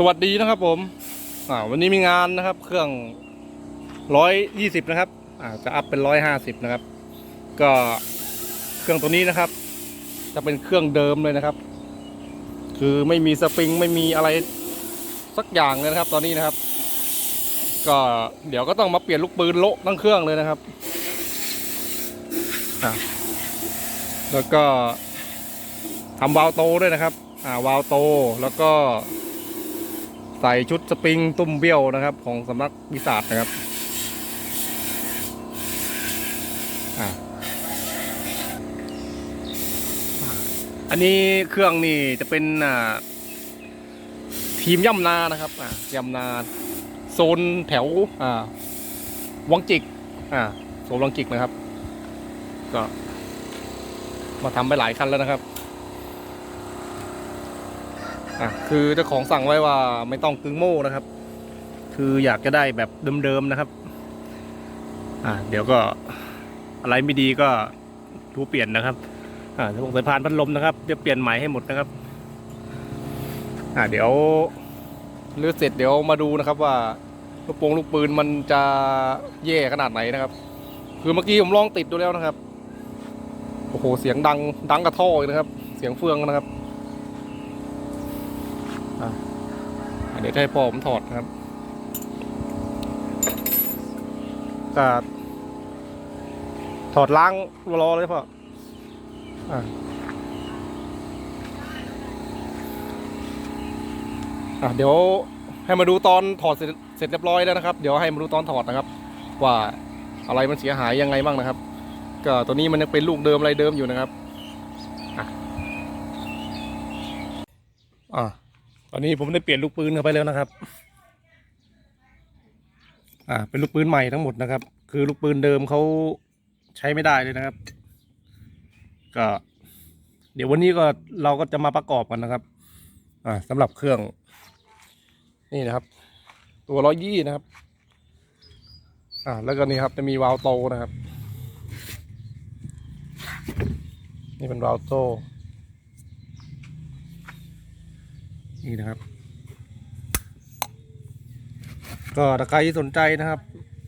สวัสดีนะครับผมวันนี้มีงานนะครับ เครื่องร้อยยี่สิบนะครับจะอัพเป็นร้อยห้าสิบนะครับ ก็เครื่องตัวนี้นะครับ จะเป็นเครื่องเดิมเลยนะครับ คือไม่มีสปริงไม่มีอะไรสักอย่างเลยนะครับ ตอนนี้นะครับ ก็เดี๋ยวก็ต้องมาเปลี่ยนลูกปืนโละทั้งเครื่องเลยนะครับแล้วก็ทำวาล์วโตด้วยนะครับ อ่าวาล์วโตแล้วก็ ใส่ชุดสปริงตุ้มเบี้ยวนะครับ ของสำนักวิสาทนะครับอ่าอันนี้เครื่องนี่จะเป็นอ่าทีมย่ำนานะครับอ่าย่ำนาโซนแถวอ่าวังจิกอ่าโซนวังจิกนะครับ ก็มาทำไปหลายคันแล้วนะครับ อะคือเจ้าของสั่งไว้ว่าไม่ต้องกึ่งโม่นะครับ คืออยากจะได้แบบเดิมๆนะครับ อ่าเดี๋ยวก็อะไรไม่ดีก็ทูเปลี่ยนนะครับ อ่าระบบสายพานพัดลมนะครับจะเปลี่ยนใหม่ให้หมดนะครับ อ่าเดี๋ยวเลือเสร็จเดี๋ยวมาดูนะครับว่าลูกโป่งลูกปืนมันจะแย่ขนาดไหนนะครับ คือเมื่อกี้ผมลองติดดูแล้วนะครับโอ้โหเสียงดังดังกระท่ออีกนะครับ เสียงเฟืองนะครับ อะ เดี๋ยวจะให้พ่อผมถอดนะครับก็ถอดล้างรอเลยพ่ออะอะเดี๋ยวให้มาดูตอนถอดเสร็จเสร็จเรียบร้อยแล้วนะครับ เดี๋ยวให้มาดูตอนถอดนะครับ ว่าอะไรมันเสียหายยังไงบ้างนะครับ ก็ตัวนี้มันยังเป็นลูกเดิมอะไรเดิมอยู่นะครับอะอะ ตอนนี้ผมได้เปลี่ยนลูกปืนเข้าไปแล้วนะครับ อ่า เป็นลูกปืนใหม่ทั้งหมดนะครับ คือลูกปืนเดิมเขาใช้ไม่ได้เลยนะครับ ก็ เดี๋ยววันนี้ก็เราก็จะมาประกอบกันนะครับ อ่าสำหรับเครื่อง นี่นะครับ ตัวร้อยยี่นะครับ อ่า แล้วก็นี่ครับ จะมีวาล์วโตนะครับ นี่เป็นวาล์วโต นี่นะครับ ก็ถ้าใครสนใจนะครับ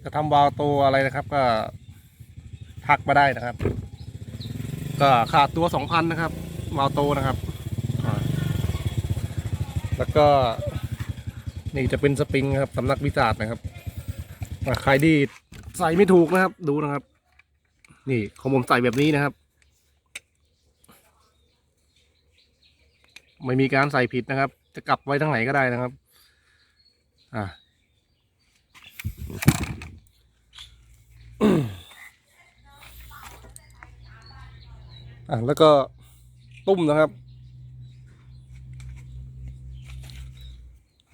จะทำวาล์วโตอะไรนะครับ ก็ทักมาได้นะครับ ก็ขาดตัวสองพันนะครับวาล์วโตนะครับ แล้วก็นี่จะเป็นสปริงครับสำนักวิจารณ์นะครับใครที่ใส่ไม่ถูกนะครับ ดูนะครับ นี่ของผมใส่แบบนี้นะครับ ไม่มีการใส่ผิดนะครับ จะกลับไว้ทั้งไหนก็ได้นะครับ อ่าอ่าแล้วก็ตุ้มนะครับ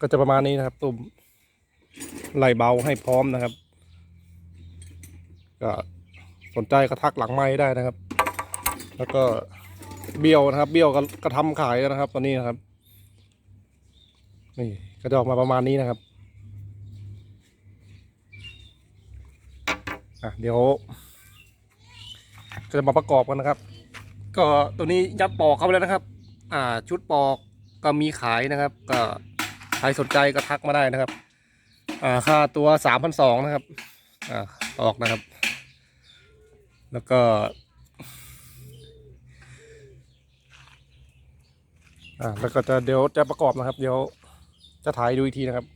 ก็จะประมาณนี้นะครับ ตุ้มไหลเบาให้พร้อมนะครับ ก็สนใจก็ทักหลังไม้ได้นะครับ แล้วก็เบี้ยวนะครับ เบี้ยวก็กระทำขายนะครับ ตอนนี้นะครับ นี่ก็จะออกมาประมาณนี้นะครับอะเดี๋ยวจะมาประกอบกันนะครับ ก็ตัวนี้ยัดปอกเข้าไปแล้วนะครับ อ่าชุดปอกก็มีขายนะครับ ก็ใครสนใจก็ทักมาได้นะครับ อ่าค่าตัวสามพันสองนะครับ อ่าออกนะครับ แล้วก็ อ่าแล้วก็จะเดี๋ยวจะประกอบนะครับ เดี๋ยว จะถ่ายดูอีกทีนะครับ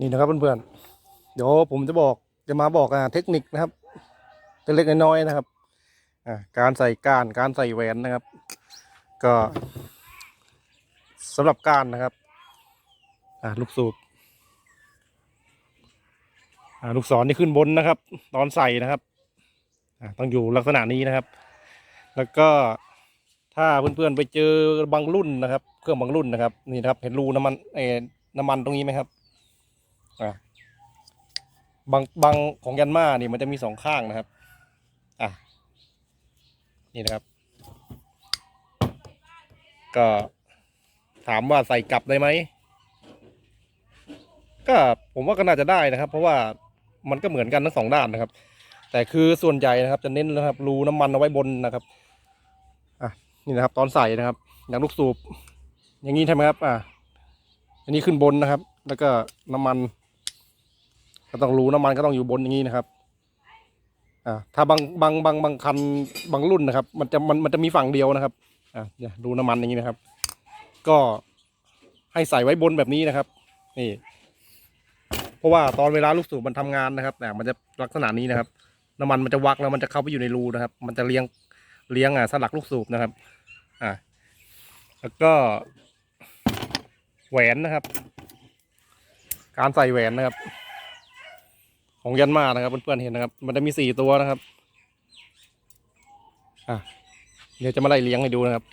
นี่นะครับเพื่อนๆเดี๋ยวผมจะบอกจะมาบอกอ่าเทคนิคนะครับเล็กๆน้อยๆนะครับอ่าการใส่ก้านการใส่แหวนนะครับ ก็สำหรับก้านนะครับอ่าลูกสูบอ่าลูกศรนี่ขึ้นบนนะครับ ตอนใส่นะครับอ่าต้องอยู่ลักษณะนี้นะครับ แล้วก็ ถ้าเพื่อนๆไปเจอบางรุ่นนะครับ เครื่องบางรุ่นนะครับ นี่นะครับ เห็นรูน้ำมันเออน้ำมันตรงนี้ไหมครับอ่าบางบางของยันมานี่มันจะมีสองข้างนะครับอะนี่นะครับ ก็ถามว่าใส่กลับได้ไหมก็ผมว่าก็น่าจะได้นะครับ เพราะว่ามันก็เหมือนกันทั้งสองด้านนะครับ แต่คือส่วนใหญ่นะครับ จะเน้นนะครับ รูน้ำมันเอาไว้บนนะครับ นี่นะครับ ตอนใส่นะครับอย่างลูกสูบ อย่างนี้ใช่ไหมครับ อ่าอันนี้ขึ้นบนนะครับ แล้วก็น้ำมัน ก็ต้องรู้น้ำมันก็ต้องอยู่บนอย่างนี้นะครับอ่าถ้าบางบางบางบางคันบางรุ่นนะครับ มันจะมันมันจะมีฝั่งเดียวนะครับอ่าดูน้ำมันอย่างนี้นะครับ ก็ให้ใส่ไว้บนแบบนี้นะครับ นี่ เพราะว่าตอนเวลาลูกสูบมันทำงานนะครับเนี่ยมันจะลักษณะนี้นะครับ น้ำมันมันจะวักแล้วมันจะเข้าไปอยู่ในรูนะครับ มันจะเลี้ยงเลี้ยงอะสลักลูกสูบนะครับ อ่าแล้วก็ แหวนนะครับ การใส่แหวนนะครับ ของยันมานะครับเพื่อนๆเห็นนะครับ มันจะมีสี่ตัวนะครับ อะเดี๋ยวจะมาไล่เลี้ยงให้ดูนะครับ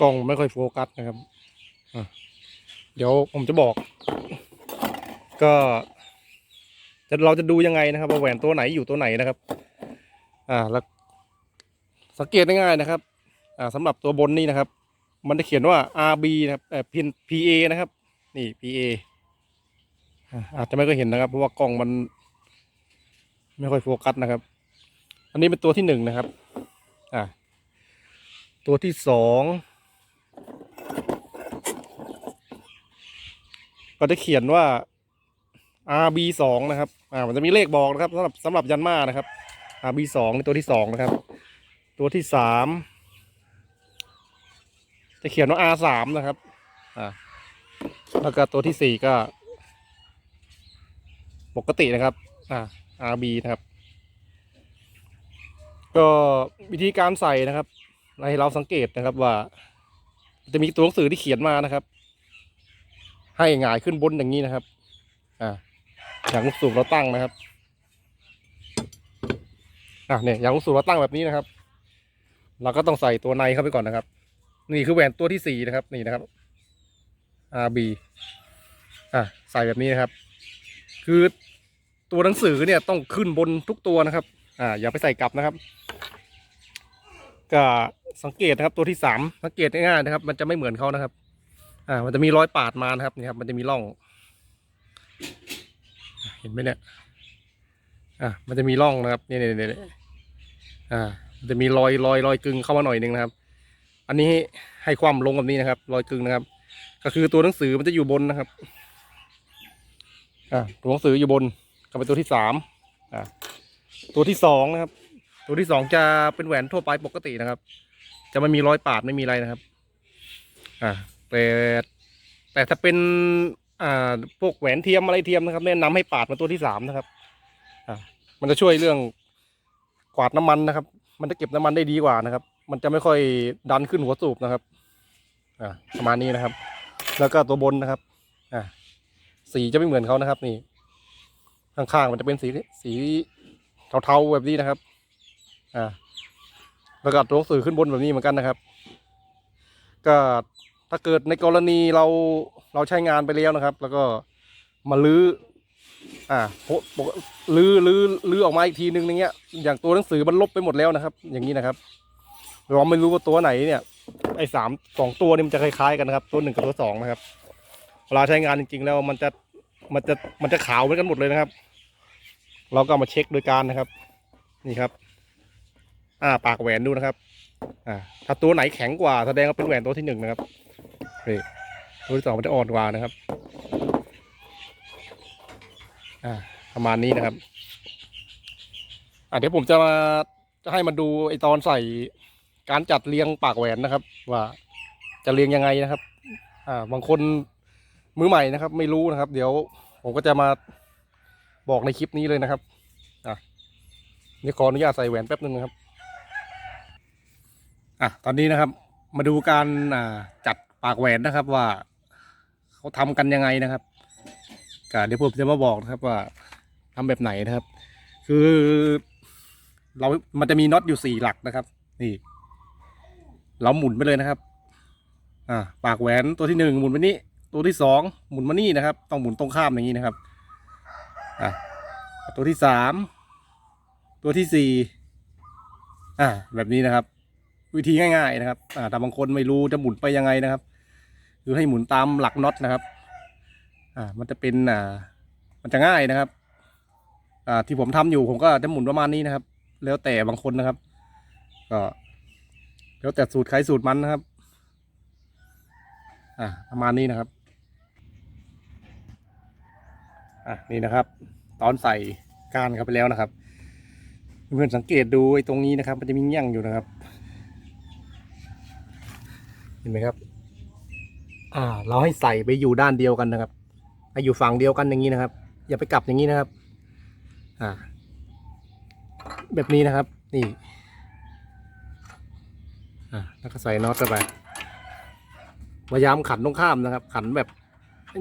กล้องไม่ค่อยโฟกัสนะครับเดี๋ยวผมจะบอก ก็จะเราจะดูยังไงนะครับว่าแหวนตัวไหนอยู่ตัวไหนนะครับ อ่าแล้วสังเกตง่ายๆนะครับ อ่าสำหรับตัวบนนี่นะครับ มันจะเขียนว่า RB นะครับเอ่อ PA นะครับ นี่ PA อ่าอาจจะไม่ค่อยเห็นนะครับ เพราะว่ากล้องมัน ไม่ค่อยโฟกัสนะครับ อันนี้เป็นตัวที่หนึ่งนะครับ อ่าตัวที่สอง ก็จะเขียนว่า RB สองนะครับ อ่า มันจะมีเลขบอกนะครับสำหรับสำหรับยันมานะครับ RB สองในตัวที่สองนะครับ ตัวที่สามจะเขียนว่า R สามนะครับ อ่า แล้วก็ตัวที่สี่ก็ ปกตินะครับ อ่า RB นะครับ ก็วิธีการใส่นะครับให้เราสังเกตนะครับว่า จะมีตัวหนังสือที่เขียนมานะครับ ให้หงายขึ้นบนอย่างนี้นะครับ อ่าอย่างลูกสูบเราตั้งนะครับ อะเนี่ยอย่างลูกสูบเราตั้งแบบนี้นะครับ เราก็ต้องใส่ตัวในเข้าไปก่อนนะครับ นี่คือแหวนตัวที่สี่นะครับ นี่นะครับ RB อะใส่แบบนี้นะครับ คือตัวหนังสือเนี่ยต้องขึ้นบนทุกตัวนะครับ อ่าอย่าไปใส่กลับนะครับ ก็สังเกตนะครับตัวที่สามสังเกตง่ายๆนะครับ มันจะไม่เหมือนเขานะครับ อ่า มันจะมีรอยปาดมานะครับนี่ครับมันจะมีร่อง เห็นไหมเนี่ยอ่ามันจะมีร่องนะครับนี่นี่นี่อ่า มันจะมีรอยรอยรอยกึ่งเข้ามาหน่อยหนึงนะครับ อันนี้ให้ความลงแบบนี้นะครับ รอยกึ่งนะครับ ก็คือตัวหนังสือมันจะอยู่บนนะครับ อ่าตัวหนังสืออยู่บนก็เป็นตัวที่สามอ่าตัวที่สองนะครับ ตัวที่สองจะเป็นแหวนทั่วไปปกตินะครับ จะไม่มีรอยปาดไม่มีอะไรนะครับ อ่าแต่แต่ถ้าเป็น อ่าพวกแหวนเทียมอะไรเทียมนะครับ แนะนำให้ปาดมาตัวที่สามนะครับอ่ามันจะช่วยเรื่องกวาดน้ำมันนะครับ มันจะเก็บน้ำมันได้ดีกว่านะครับ มันจะไม่ค่อยดันขึ้นหัวสูบนะครับ อ่าประมาณนี้นะครับ แล้วก็ตัวบนนะครับ อ่าสีจะไม่เหมือนเขานะครับ นี่ข้างๆมันจะเป็นสีสีเทาๆแบบนี้นะครับ อ่าแล้วก็ตัวหนังสือขึ้นบนแบบนี้เหมือนกันนะครับ ก็ถ้าเกิดในกรณีเราเราใช้งานไปแล้วนะครับ แล้วก็มาลื้ออ่าโปะโปะลื้อลื้อลื้อออกมาอีกทีนึงอย่างเงี้ย อย่างตัวหนังสือมันลบไปหมดแล้วนะครับ อย่างนี้นะครับเราไม่รู้ว่าตัวไหนเนี่ย ไอ้สามสองตัวนี่มันจะคล้ายๆกันนะครับ ตัวหนึ่งกับตัวสองนะครับเวลาใช้งานจริง ๆ แล้วมันจะมันจะมันจะขาวเหมือนกันหมดเลยนะครับ เราก็มาเช็คโดยการนะครับ นี่ครับ อ่าปากแหวนดูนะครับ อ่า ถ้าตัวไหนแข็งกว่าแสดงว่าเป็นแหวนตัวที่หนึ่งนะครับนี่ตัวที่สองมันจะอ่อนกว่านะครับ อ่า ประมาณนี้นะครับ อ่าเดี๋ยวผมจะมาจะให้มาดูไอตอนใส่การจัดเรียงปากแหวนนะครับ ว่าจะเรียงยังไงนะครับ อ่า บางคนมือใหม่นะครับ ไม่รู้นะครับ เดี๋ยวผมก็จะมาบอกในคลิปนี้เลยนะครับ อะนี่ขออนุญาตใส่แหวนแป๊บนึงนะครับ อะตอนนี้นะครับมาดูการอ่าจัดปากแหวนนะครับว่าเขาทำกันยังไงนะครับก็เดี๋ยวผมจะมาบอกนะครับว่าทำแบบไหนนะครับ คือ เรามันจะมีน็อตอยู่สี่หลักนะครับ นี่ เราหมุนไปเลยนะครับ อ่าปากแหวนตัวที่หนึ่งหมุนไปนี้ตัวที่สองหมุนมานี่นะครับ ต้องหมุนตรงข้ามอย่างนี้นะครับอะตัวที่สามตัวที่สี่อ่าแบบนี้นะครับ วิธีง่ายๆนะครับแต่บางคนไม่รู้จะหมุนไปยังไงนะครับ คือให้หมุนตามหลักน็อตนะครับอ่ามันจะเป็นอ่ามันจะง่ายนะครับอ่าที่ผมทำอยู่ผมก็จะหมุนประมาณนี้นะครับ แล้วแต่บางคนนะครับ ก็แล้วแต่สูตรใครสูตรมันนะครับอ่าประมาณนี้นะครับอะนี่นะครับ ตอนใส่ก้านเข้าไปแล้วนะครับ เพื่อนสังเกตดูไอ้ตรงนี้นะครับ มันจะมีแง่งอยู่นะครับ ห็นไหมครับ อ่า เราให้ใส่ไปอยู่ด้านเดียวกันนะครับให้อยู่ฝั่งเดียวกันอย่างนี้นะครับ อย่าไปกลับอย่างนี้นะครับ อ่า แบบนี้นะครับ นี่ อ่า แล้วก็ใส่น็อตเข้าไปพยายามขันตรงข้ามนะครับ ขันแบบ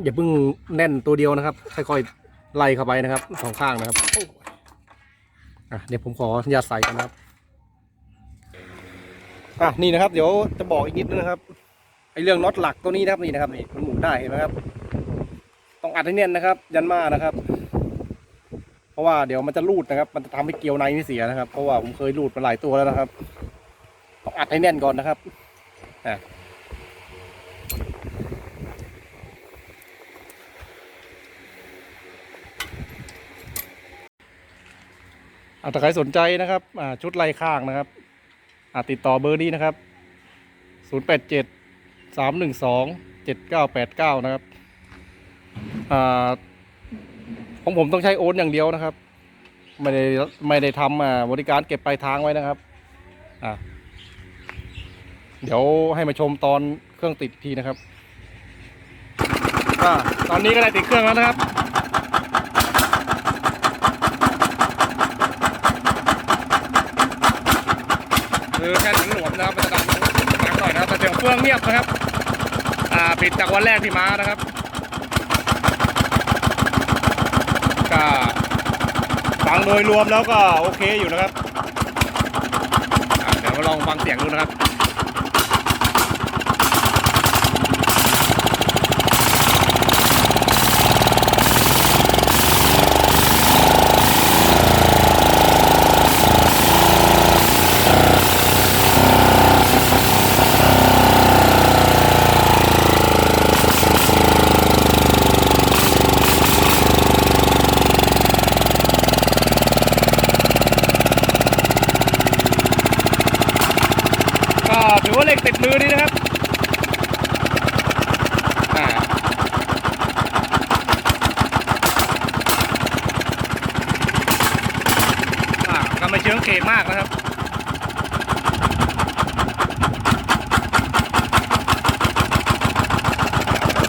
อย่าเพิ่งแน่นตัวเดียวนะครับ ค่อยๆไล่เข้าไปนะครับสองข้างนะครับอะเดี๋ยวผมขออนุญาตใส่กันนะครับ อะนี่นะครับ เดี๋ยวจะบอกอีกนิดนึงนะครับไอเรื่องน็อตหลักตัวนี้นะครับนี่นะครับนี่มันหมุนได้เห็นไหมครับ ต้องอัดให้แน่นนะครับ ยันมานะครับ เพราะว่าเดี๋ยวมันจะรูดนะครับ มันจะทำให้เกลียวในนี่เสียนะครับเพราะว่าผมเคยรูดมาหลายตัวแล้วนะครับ ต้องอัดให้แน่นก่อนนะครับอะถ้าใครสนใจนะครับชุดไล่ข้างนะครับ ติดต่อเบอร์นี้นะครับ 0 8 7 3 1 2 7 9 8 9 นะครับอของผมต้องใช้โอนอย่างเดียวนะครับ ไม่ได้ไม่ได้ทำบริการเก็บปลายทางไว้นะครับเดี๋ยวให้มาชมตอนเครื่องติดทีนะครับอตอนนี้ก็ได้ติดเครื่องแล้วนะครับ คือแค่หลังหลวมนะครับมันจะดังดังหน่อย นะครับแต่เสียงเครื่องเงียบนะครับ อ่าปิดจากวันแรกที่มานะครับ ก็ฟังโดยรวมแล้วก็โอเคอยู่นะครับเดี๋ยวมาลองฟังเสียงดูนะครับ ก็ถือว่าเหล็กติดมือดีนะครับอ่า อ่าก็ไม่เชิงเขกมากนะครับ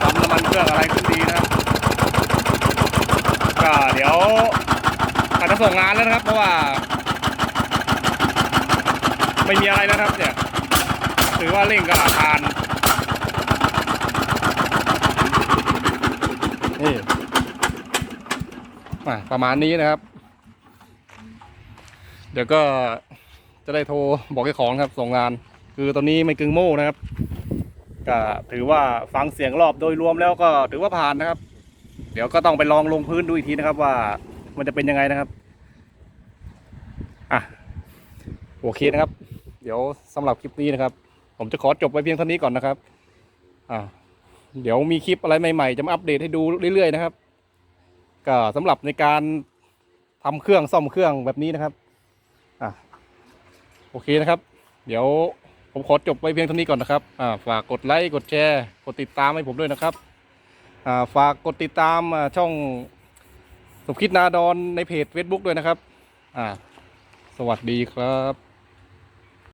ปั๊มน้ำมันเครื่องอะไรขึ้นดีนะครับก็เดี๋ยวอาจจะส่งงานแล้วนะครับ เพราะว่า ไม่มีอะไรแล้วครับ เนี่ยถือว่าเร่งก็ผ่านนี่ประมาณนี้นะครับ เดี๋ยวก็จะได้โทรบอกเจ้าของครับส่งงาน คือตอนนี้ไม่กึ่งโม่นะครับก็ถือว่าฟังเสียงรอบโดยรวมแล้วก็ถือว่าผ่านนะครับ เดี๋ยวก็ต้องไปลองลงพื้นดูอีกทีนะครับว่ามันจะเป็นยังไงนะครับอะโอเคนะครับ เดี๋ยวสำหรับคลิปนี้นะครับ ผมจะขอจบไว้เพียงเท่านี้ก่อนนะครับอ่าเดี๋ยวมีคลิปอะไรใหม่ๆ จะมาอัปเดตให้ดูเรื่อยๆนะครับ ก็สำหรับในการทำเครื่องซ่อมเครื่องแบบนี้นะครับ โอเคนะครับ เดี๋ยวผมขอจบไว้เพียงเท่านี้ก่อนนะครับฝากกดไลค์กดแชร์กดติดตามให้ผมด้วยนะครับฝากกดติดตามช่องสมคิดนาดอนในเพจ Facebook ด้วยนะครับ สวัสดีครับ